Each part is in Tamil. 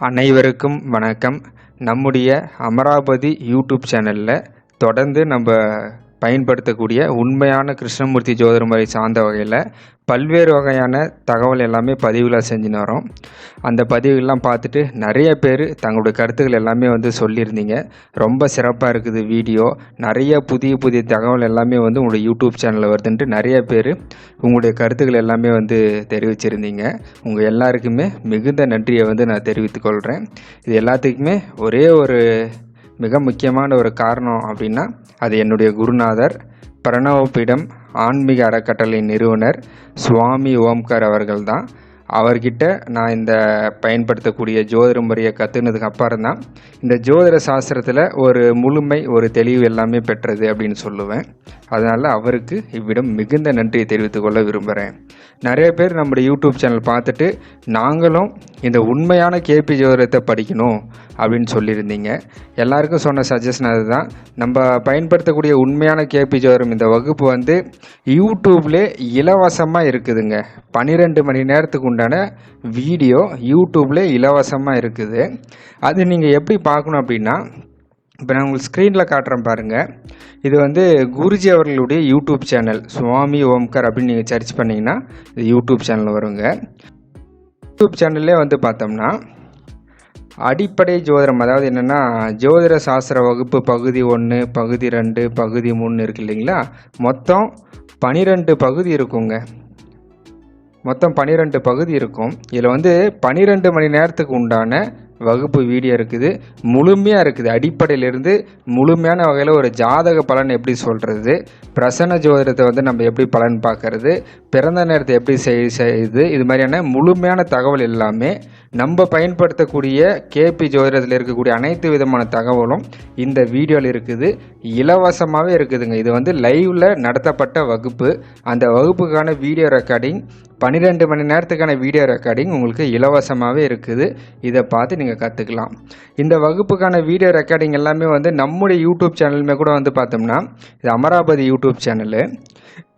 அனைவருக்கும் வணக்கம். நம்முடைய அமராவதி யூடியூப் சேனலில் தொடர்ந்து நம்ம பயன்படுத்தக்கூடிய உண்மையான கிருஷ்ணமூர்த்தி ஜோதிட முறை சார்ந்த வகையில் பல்வேறு வகையான தகவல் எல்லாமே பதிவுகளாக செஞ்சுன்னு வரோம். அந்த பதிவுகள்லாம் பார்த்துட்டு நிறைய பேர் தங்களுடைய கருத்துக்கள் எல்லாமே வந்து சொல்லியிருந்தீங்க. ரொம்ப சிறப்பாக இருக்குது வீடியோ. நிறைய புதிய புதிய தகவல் எல்லாமே வந்து உங்களுடைய யூடியூப் சேனலில் வருதுன்ட்டு நிறைய பேர் உங்களுடைய கருத்துக்கள் எல்லாமே வந்து தெரிவிச்சிருந்தீங்க. உங்கள் எல்லாருக்குமே மிகுந்த நன்றியை வந்து நான் தெரிவித்துக்கொள்கிறேன் இது எல்லாத்துக்குமே ஒரே ஒரு மிக முக்கியமான ஒரு காரணம் அப்படின்னா அது என்னுடைய குருநாதர் பிரணவபீடம் ஆன்மீக அறக்கட்டளை நிறுவனர் சுவாமி ஓம்கார் அவர்கள் தான் அவர்கிட்ட நான் இந்த பயன்படுத்தக்கூடிய ஜோதிட முறையை கற்றுனதுக்கு அப்புறம் தான் இந்த ஜோதிட சாஸ்திரத்தில் ஒரு முழுமை ஒரு தெளிவு எல்லாமே பெற்றது அப்படின்னு சொல்லுவேன். அதனால் அவருக்கு இவ்விடம் மிகுந்த நன்றியை தெரிவித்துக் கொள்ள விரும்புகிறேன் நிறைய பேர் நம்முடைய யூடியூப் சேனல் பார்த்துட்டு நாங்களும் இந்த உண்மையான கேபி ஜோதிடத்தை படிக்கணும் அப்படின்னு சொல்லியிருந்தீங்க. எல்லாருக்கும் சொன்ன சஜஷன் அதுதான். நம்ம பயன்படுத்தக்கூடிய உண்மையான கேபி ஜோதிடம் இந்த வகுப்பு வந்து யூடியூப்லே இலவசமாக இருக்குதுங்க. பன்னிரெண்டு மணி நேரத்துக்கு உண்டான வீடியோ யூடியூப்ல இலவசமாக இருக்குது. அது நீங்கள் எப்படி பார்க்கணும் அப்படின்னா இப்போ நான் உங்களுக்கு ஸ்க்ரீனில் காட்டுறேன் பாருங்கள் இது வந்து குருஜி அவர்களுடைய யூடியூப் சேனல் சுவாமி ஓம்கர் அப்படின்னு நீங்கள் சர்ச் பண்ணிங்கன்னா இது யூடியூப் சேனல் வருங்க. யூடியூப் சேனல்லே வந்து பார்த்தோம்னா அடிப்படை ஜோதிடம் அதாவது என்னென்னா ஜோதிட சாஸ்திர வகுப்பு பகுதி ஒன்று பகுதி ரெண்டு பகுதி மூணு இருக்கு இல்லைங்களா? மொத்தம் பனிரெண்டு பகுதி இருக்குங்க. மொத்தம் பன்னிரெண்டு பகுதி இருக்கும். இதில் வந்து பன்னிரெண்டு மணி நேரத்துக்கு உண்டான வகுப்பு வீடியோ இருக்குது. முழுமையாக இருக்குது. அடிப்படையிலிருந்து முழுமையான வகையில் ஒரு ஜாதக பலன் எப்படி சொல்கிறது பிரசன்ன ஜோதிடத்தை வந்து நம்ம எப்படி பலன் பார்க்கறது? பிறந்த நேரத்தை எப்படி செய் செய்யுது இது மாதிரியான முழுமையான தகவல் எல்லாமே நம்ம பயன்படுத்தக்கூடிய கேபி ஜோதிடத்தில் இருக்கக்கூடிய அனைத்து விதமான தகவலும் இந்த வீடியோவில் இருக்குது. இலவசமாகவே இருக்குதுங்க. இது வந்து லைவில் நடத்தப்பட்ட வகுப்பு. அந்த வகுப்புக்கான வீடியோ ரெக்கார்டிங் பன்னிரெண்டு மணி நேரத்துக்கான வீடியோ ரெக்கார்டிங் உங்களுக்கு இலவசமாகவே இருக்குது. இதை பார்த்து நீங்கள் கற்றுக்கலாம் இந்த வகுப்புக்கான வீடியோ ரெக்கார்டிங் எல்லாமே வந்து நம்முடைய யூடியூப் சேனலுமே கூட வந்து பார்த்தோம்னா இது அமராவதி யூடியூப் சேனலு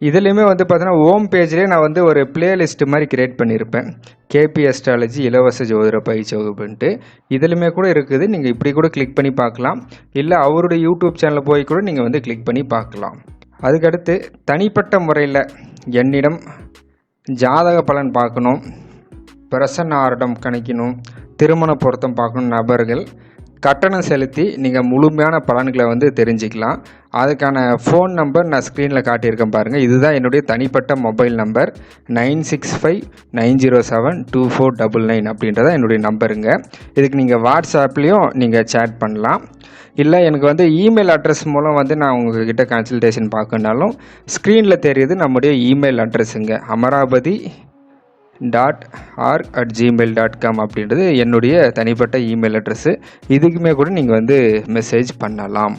இதுலேயுமே வந்து பார்த்தீங்கன்னா ஹோம் பேஜ்லேயே நான் வந்து ஒரு பிளேலிஸ்ட் மாதிரி கிரியேட் பண்ணியிருப்பேன் கேபி அஸ்ட்ராலஜி இலவச ஜோதிட பயிற்சி வகுப்புன்ட்டு. இதுலையுமே கூட இருக்குது. நீங்கள் இப்படி கூட கிளிக் பண்ணி பார்க்கலாம். இல்லை அவருடைய யூடியூப் சேனலில் போய் கூட நீங்கள் வந்து கிளிக் பண்ணி பார்க்கலாம். அதுக்கடுத்து தனிப்பட்ட முறையில் என்னிடம் ஜாதக பலன் பார்க்கணும். பிரசன்ன ஆர்டம் கணிக்கணும். திருமண பொருத்தம் பார்க்கணும் நபர்கள். கட்டணம் செலுத்தி நீங்கள் முழுமையான பலன்களை வந்து தெரிஞ்சுக்கலாம். அதுக்கான ஃபோன் நம்பர் நான் ஸ்க்ரீனில் காட்டியிருக்கேன் பாருங்கள் இதுதான் என்னுடைய தனிப்பட்ட mobile number nine six five nine zero seven two four double nine அப்படின்றத என்னுடைய நம்பருங்க இதுக்கு நீங்கள் வாட்ஸ்அப்லேயும் நீங்கள் சேட் பண்ணலாம். இல்லை எனக்கு வந்து இமெயில் அட்ரஸ் மூலம் வந்து நான் உங்ககிட்ட கன்சல்டேஷன் பார்க்கணுனாலும் ஸ்க்ரீனில் தெரியுது நம்முடைய email அட்ரஸுங்க Amaravathi dot R at Gmail dot com அப்படின்றது என்னுடைய தனிப்பட்ட இமெயில் அட்ரஸ்ஸு இதுக்குமே கூட நீங்கள் வந்து மெசேஜ் பண்ணலாம்.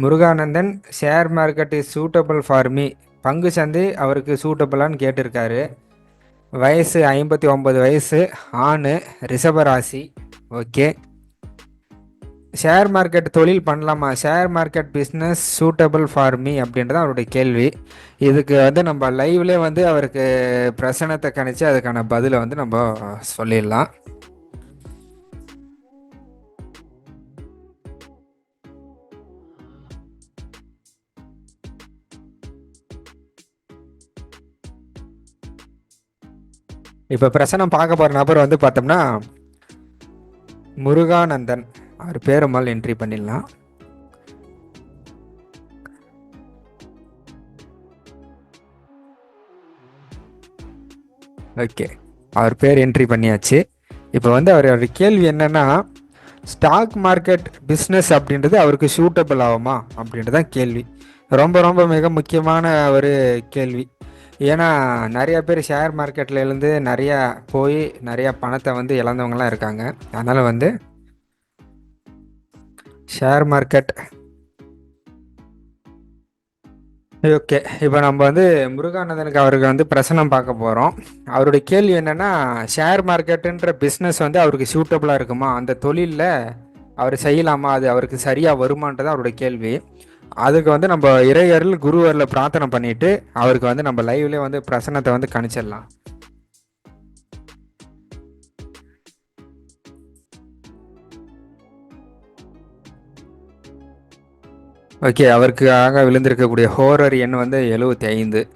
Muruganandhan share market is suitable for me பங்கு சந்தை அவருக்கு சூட்டபிளான்னு கேட்டிருக்காரு. வயசு ஐம்பத்தி ஒம்பது வயசு ஆணு ரிஷபராசி. ஓகே. ஷேர் மார்க்கெட் தொழில் பண்ணலாமா? Share market business suitable for me அப்படின்றது அவருடைய கேள்வி. இதுக்கு வந்து நம்ம லைவ்லேயே வந்து அவருக்கு பிரசனத்தை கணிச்சு அதுக்கான பதிலை வந்து நம்ம சொல்லிடலாம். இப்போ பிரசனம் பார்க்க போகிற நபர் வந்து பார்த்தோம்னா முருகானந்தன். அவர் பேருமால் என்ட்ரி பண்ணிடலாம். ஓகே அவர் பேர் என்ட்ரி பண்ணியாச்சு. இப்போ வந்து அவர் அவர் கேள்வி என்னன்னா ஸ்டாக் மார்க்கெட் பிஸ்னஸ் அப்படின்றது அவருக்கு சூட்டபிள் ஆகுமா அப்படின்றது தான் கேள்வி. ரொம்ப ரொம்ப மிக முக்கியமான ஒரு கேள்வி. ஏன்னா நிறைய பேர் ஷேர் மார்க்கெட்டில் இருந்து நிறையா போய் நிறையா பணத்தை வந்து இழந்தவங்களாம் இருக்காங்க. அதனால் வந்து ஷேர் மார்க்கெட் ஓகே இப்போ நம்ம வந்து முருகானந்தனுக்கு அவருக்கு வந்து பிரசனம் பார்க்க போகிறோம் அவருடைய கேள்வி என்னென்னா ஷேர் மார்க்கெட்டுன்ற பிஸ்னஸ் வந்து அவருக்கு சூட்டபுளாக இருக்குமா? அந்த தொழிலில் அவர் செய்யலாமா? அது அவருக்கு சரியாக வருமானது அவருடைய கேள்வி. அதுக்கு வந்து நம்ம இறையருள் குருவரில் பிரார்த்தனை பண்ணிட்டு அவருக்கு வந்து நம்ம லைவ்லேயே வந்து பிரசன்னத்தை வந்து கணிச்சிடலாம். ஓகே அவருக்காக விழுந்திருக்கக்கூடிய ஹோரர் எண் வந்து எழுபத்தி ஐந்து.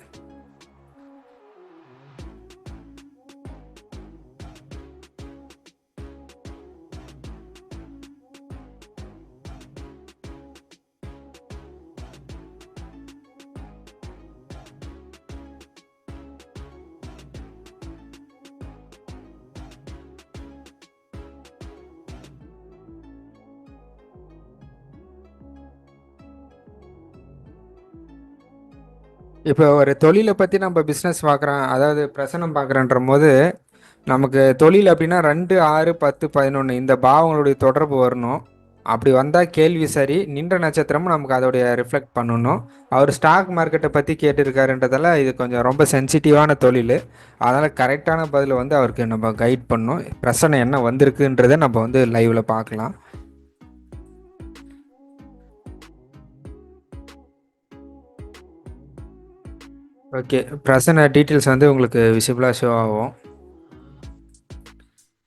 இப்போ ஒரு தொழிலை பற்றி நம்ம பிஸ்னஸ் பார்க்குறோம் அதாவது பிரசனம் பார்க்குறன்ற போது நமக்கு தொழில் அப்படின்னா ரெண்டு ஆறு பத்து பதினொன்று இந்த பாவங்களுடைய தொடர்பு வரணும். அப்படி வந்தால் கேள்வி சரி நின்ற நட்சத்திரமும் நமக்கு அதோடைய ரிஃப்ளெக்ட் பண்ணணும். அவர் ஸ்டாக் மார்க்கெட்டை பற்றி கேட்டிருக்காருன்றதால இது கொஞ்சம் ரொம்ப சென்சிட்டிவான தொழில். அதனால் கரெக்டான பதிலை வந்து அவருக்கு நம்ம கைட் பண்ணணும். பிரச்சனை என்ன வந்திருக்குன்றதை நம்ம வந்து லைவில் பார்க்கலாம். ஓகே பிரசன்ன டீட்டெயில்ஸ் வந்து உங்களுக்கு விசிபிளாக ஷோ ஆகும்.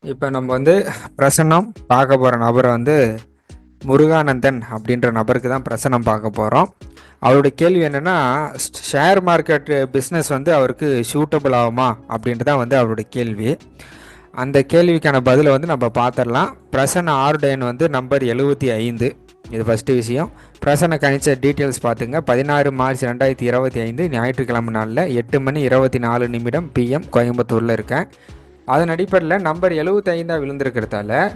இப்போ நம்ம வந்து பிரசன்னம் பார்க்க போகிற நபரை வந்து முருகானந்தன் அப்படின்ற நபருக்கு தான் பிரசனம் பார்க்க போகிறோம் அவருடைய கேள்வி என்னென்னா ஷேர் மார்க்கெட் பிஸ்னஸ் வந்து அவருக்கு சூட்டபிள் ஆகுமா அப்படின்ட்டு தான் வந்து அவருடைய கேள்வி. அந்த கேள்விக்கான பதிலை வந்து நம்ம பார்த்துடலாம். பிரசன்ன ஆர்டைன் வந்து நம்பர் எழுபத்தி ஐந்து. இது ஃபஸ்ட்டு விஷயம். பிரசன்ன கணிச்ச டீட்டெயில்ஸ் பார்த்துங்க. பதினாறு மார்ச் ரெண்டாயிரத்தி இருபத்தி ஐந்து ஞாயிற்றுக்கிழமை நாளில் எட்டு மணி இருபத்தி நாலு நிமிடம் பிஎம் கோயம்புத்தூரில் இருக்கேன். அதன் அடிப்படையில் நம்பர் எழுபத்தைந்தாக விழுந்திருக்கிறதால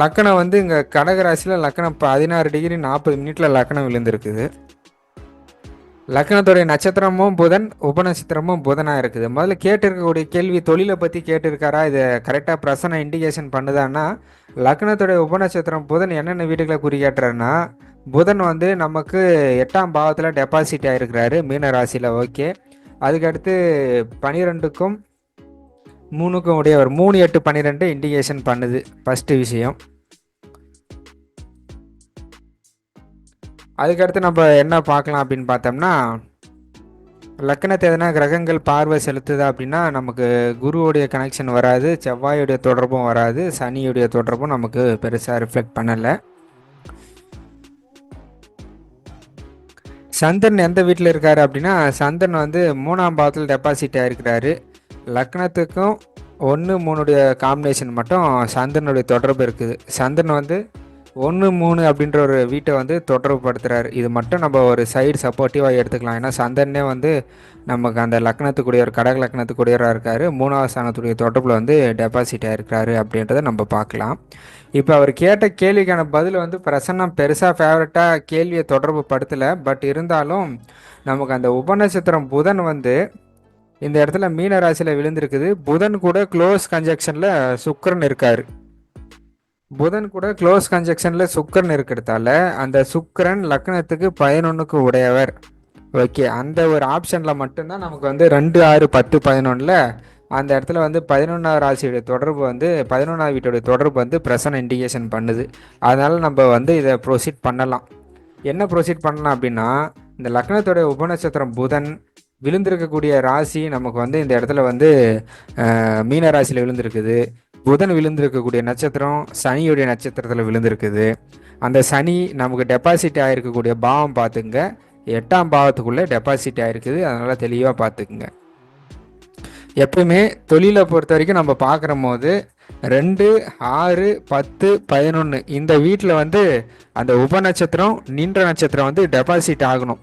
லக்கணம் வந்து இங்கே கடகராசியில் லக்கணம் பதினாறு டிகிரி நாற்பது மினிட்டில் லக்கணம் விழுந்திருக்குது. லக்னத்துடைய நட்சத்திரமும் புதன் உபநட்சத்திரமும் புதனாக இருக்குது. முதல்ல கேட்டிருக்கக்கூடிய கேள்வி தொழிலை பற்றி கேட்டிருக்காரா? இது கரெக்டாக பிரசனை இண்டிகேஷன் பண்ணுதான்னா லக்னத்துடைய உபநட்சத்திரம் புதன் என்னென்ன வீடுகளை குறிக்காட்டுறாருன்னா புதன் வந்து நமக்கு எட்டாம் பாவத்தில் டெபாசிட் ஆகிருக்கிறாரு மீன ராசியில் ஓகே அதுக்கடுத்து பனிரெண்டுக்கும் மூணுக்கும் உடையவர். மூணு எட்டு பன்னிரெண்டு இண்டிகேஷன் பண்ணுது ஃபஸ்ட்டு விஷயம். அதுக்கடுத்து நம்ம என்ன பார்க்கலாம் அப்படின்னு பார்த்தோம்னா லக்கணத்தை எதனா கிரகங்கள் பார்வை செலுத்துதா அப்படின்னா நமக்கு குருவுடைய கனெக்ஷன் வராது செவ்வாயுடைய தொடர்பும் வராது சனியுடைய தொடர்பும் நமக்கு பெருசாக ரிஃப்ளெக்ட் பண்ணலை. சந்திரன் எந்த வீட்டில் இருக்காரு அப்படின்னா சந்திரன் வந்து மூணாம் பாவத்தில் டெபாசிட் ஆகிருக்கிறாரு லக்னத்துக்கும் ஒன்று மூணுடைய காம்பினேஷன் மட்டும் சந்திரனுடைய தொடர்பு இருக்குது. சந்திரன் வந்து ஒன்று மூணு அப்படின்ற ஒரு வீட்டை வந்து தொடர்புபடுத்துகிறார் இது மட்டும் நம்ம ஒரு சைடு சப்போர்ட்டிவாக எடுத்துக்கலாம். ஏன்னா சந்தனே வந்து நமக்கு அந்த லக்னத்துக்குடைய ஒரு கடக லக்னத்துக்குடையவராக இருக்கார். மூணாவது ஸ்தானத்துடைய தொடர்பில் வந்து டெபாசிட்டாக இருக்கிறாரு அப்படின்றத நம்ம பார்க்கலாம். இப்போ அவர் கேட்ட கேள்விக்கான பதில் வந்து பிரசன்னம் பெருசாக ஃபேவரட்டாக கேள்வியை தொடர்பு படுத்தலை பட் இருந்தாலும் நமக்கு அந்த உபநட்சத்திரம் புதன் வந்து இந்த இடத்துல மீன ராசியில் விழுந்திருக்குது. புதன் கூட க்ளோஸ் கன்ஜெக்ஷனில் சுக்கரன் இருக்கார். புதன் கூட க்ளோஸ் கன்ஜெக்ஷனில் சுக்கரன் இருக்கிறதால அந்த சுக்கரன் லக்னத்துக்கு பதினொன்றுக்கு உடையவர். ஓகே அந்த ஒரு ஆப்ஷனில் மட்டும்தான் நமக்கு வந்து ரெண்டு ஆறு பத்து பதினொன்றில் அந்த இடத்துல வந்து பதினொன்றாவது ராசியோட தொடர்பு வந்து பதினொன்றாவது வீட்டோட தொடர்பு வந்து பிரசன்ட் இண்டிகேஷன் பண்ணுது. அதனால் நம்ம வந்து இதை ப்ரொசீட் பண்ணலாம். என்ன ப்ரொசீட் பண்ணலாம் அப்படின்னா இந்த லக்னத்துடைய உபநட்சத்திரம் புதன் விழுந்திருக்கக்கூடிய ராசி நமக்கு வந்து இந்த இடத்துல வந்து மீன ராசியில் விழுந்திருக்குது. புதன் விழுந்திருக்கக்கூடிய நட்சத்திரம் சனியுடைய நட்சத்திரத்தில் விழுந்திருக்குது. அந்த சனி நமக்கு டெபாசிட் ஆகிருக்கக்கூடிய பாவம் பார்த்துங்க எட்டாம் பாவத்துக்குள்ளே டெபாசிட் ஆகிருக்குது அதனால் தெளிவாக பார்த்துக்குங்க. எப்பயுமே தொழிலை பொறுத்த வரைக்கும் நம்ம பார்க்குற போது ரெண்டு ஆறு பத்து பதினொன்று இந்த வீட்டில் வந்து அந்த உப நட்சத்திரம் நின்ற நட்சத்திரம் வந்து டெபாசிட் ஆகணும்.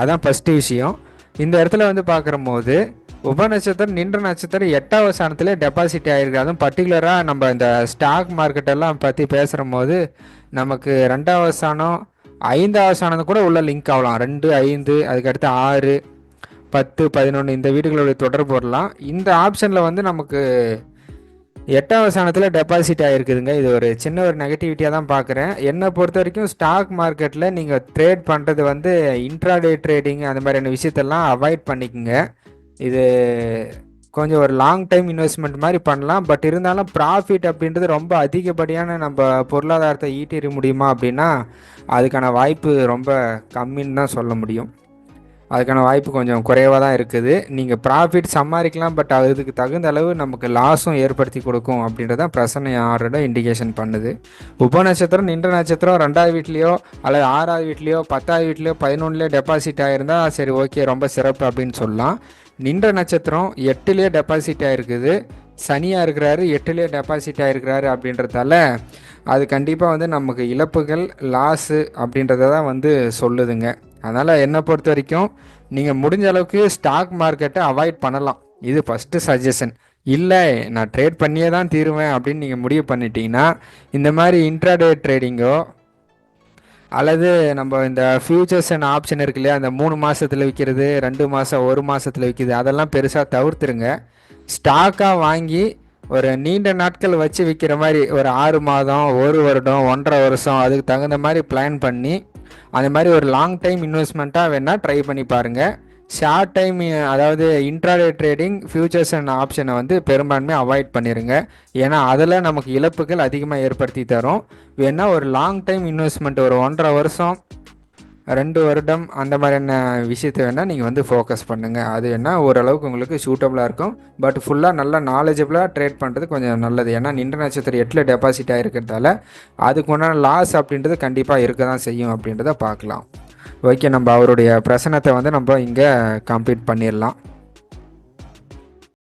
அதான் ஃபஸ்ட்டு விஷயம். இந்த இடத்துல வந்து பார்க்குற போது உப நட்சத்திரம் நின்ற நட்சத்திரம் எட்டாவது ஸ்தானத்தில் டெபாசிட் ஆகிருக்கு அதுவும் பர்டிகுலராக நம்ம இந்த ஸ்டாக் மார்க்கெட்டெல்லாம் பற்றி பேசுகிற போது நமக்கு ரெண்டாவது ஸ்தானம் ஐந்தாவது ஸ்தானம் கூட உள்ள லிங்க் ஆகலாம். ரெண்டு ஐந்து அதுக்கடுத்து ஆறு பத்து பதினொன்று இந்த வீடுகளுடைய தொடர்பு வரலாம். இந்த ஆப்ஷனில் வந்து நமக்கு எட்டாவது ஸ்தானத்தில் டெபாசிட் ஆகிருக்குதுங்க இது ஒரு சின்ன ஒரு நெகட்டிவிட்டியாக தான் பார்க்குறேன். என்னை பொறுத்த வரைக்கும் ஸ்டாக் மார்க்கெட்டில் நீங்கள் ட்ரேட் பண்ணுறது வந்து இன்ட்ராடே ட்ரேடிங் அந்த மாதிரியான விஷயத்தெல்லாம் அவாய்ட் பண்ணிக்கோங்க. இது கொஞ்சம் ஒரு லாங் டைம் இன்வெஸ்ட்மெண்ட் மாதிரி பண்ணலாம். பட் இருந்தாலும் ப்ராஃபிட் அப்படின்றது ரொம்ப அதிகப்படியான நம்ம பொருளாதாரத்தை ஈட்டிட முடியுமா அப்படின்னா அதுக்கான வாய்ப்பு ரொம்ப கம்மின்னு தான் சொல்ல முடியும். அதுக்கான வாய்ப்பு கொஞ்சம் குறைவாக தான் இருக்குது. நீங்கள் ப்ராஃபிட் சம்பாதிக்கலாம் பட் அதுக்கு தகுந்த அளவு நமக்கு லாஸும் ஏற்படுத்தி கொடுக்கும் அப்படின்றத பிரசனை ஆர்டரோட இண்டிகேஷன் பண்ணுது. உப நட்சத்திரம் நின்ற நட்சத்திரம் ரெண்டாவது வீட்லேயோ அல்லது ஆறாவது வீட்லேயோ பத்தாவது வீட்லேயோ பதினொன்றுலேயோ டெபாசிட் ஆகிருந்தால் சரி ஓகே ரொம்ப சிறப்பு அப்படின்னு சொல்லலாம். நின்ற நட்சத்திரம் எட்டுலேயே டெபாசிட் ஆகிருக்குது சனியாக இருக்கிறாரு எட்டுலேயே டெபாசிட் ஆகிருக்கிறாரு அப்படின்றதால அது கண்டிப்பாக வந்து நமக்கு இழப்புகள் லாஸு அப்படின்றத தான் வந்து சொல்லுதுங்க. அதனால் என்னை பொறுத்த வரைக்கும் நீங்கள் முடிஞ்ச அளவுக்கு ஸ்டாக் மார்க்கெட்டை அவாய்ட் பண்ணலாம். இது ஃபஸ்ட்டு சஜஷன் இல்லை நான் ட்ரேட் பண்ணியே தான் தீருவேன் அப்படின்னு நீங்கள் முடிவு பண்ணிட்டீங்கன்னா இந்த மாதிரி இன்ட்ராடே ட்ரேடிங்கோ அல்லது நம்ம இந்த ஃபியூச்சர்ஸ் அண்ட் ஆப்ஷன் இருக்கு இல்லையா அந்த மூணு மாதத்தில் விற்கிறது ரெண்டு மாதம் ஒரு மாதத்தில் விற்கிது அதெல்லாம் பெருசாக தவிர்த்துருங்க. ஸ்டாக்காக வாங்கி ஒரு நீண்ட நாட்கள் வச்சு விற்கிற மாதிரி ஒரு ஆறு மாதம் ஒரு வருடம் ஒன்றரை வருஷம் அதுக்கு தகுந்த மாதிரி பிளான் பண்ணி அந்த மாதிரி ஒரு லாங் டைம் இன்வெஸ்ட்மெண்ட்டாக வேணால் ட்ரை பண்ணி பாருங்கள் ஷார்ட் டைம் அதாவது இன்ட்ராடே ட்ரேடிங் ஃபியூச்சர்ஸ் அண்ட் ஆப்ஷனை வந்து பெரும்பான்மை அவாய்ட் பண்ணிடுங்க ஏன்னா அதில் நமக்கு இழப்புகள் அதிகமாக ஏற்படுத்தி தரும். வேணால் ஒரு லாங் டைம் இன்வெஸ்ட்மெண்ட் ஒரு ஒன்றரை வருஷம் ரெண்டு வருடம் அந்த மாதிரியான விஷயத்தை வேணால் நீங்கள் வந்து ஃபோக்கஸ் பண்ணுங்கள் அது என்ன ஓரளவுக்கு உங்களுக்கு சூட்டபுளாக இருக்கும். பட் ஃபுல்லாக நல்லா நாலேஜபிளாக ட்ரேட் பண்ணுறது கொஞ்சம் நல்லது. ஏன்னா நின்ற நட்சத்திரம் எட்டில் டெபாசிட் ஆகிருக்கிறதால அதுக்கு உண்டான லாஸ் அப்படின்றது கண்டிப்பாக இருக்க தான் செய்யும் அப்படின்றத பார்க்கலாம். ஓகே நம்ம அவருடைய பிரசனத்தை வந்து நம்ம இங்கே கம்ப்ளீட் பண்ணிடலாம்.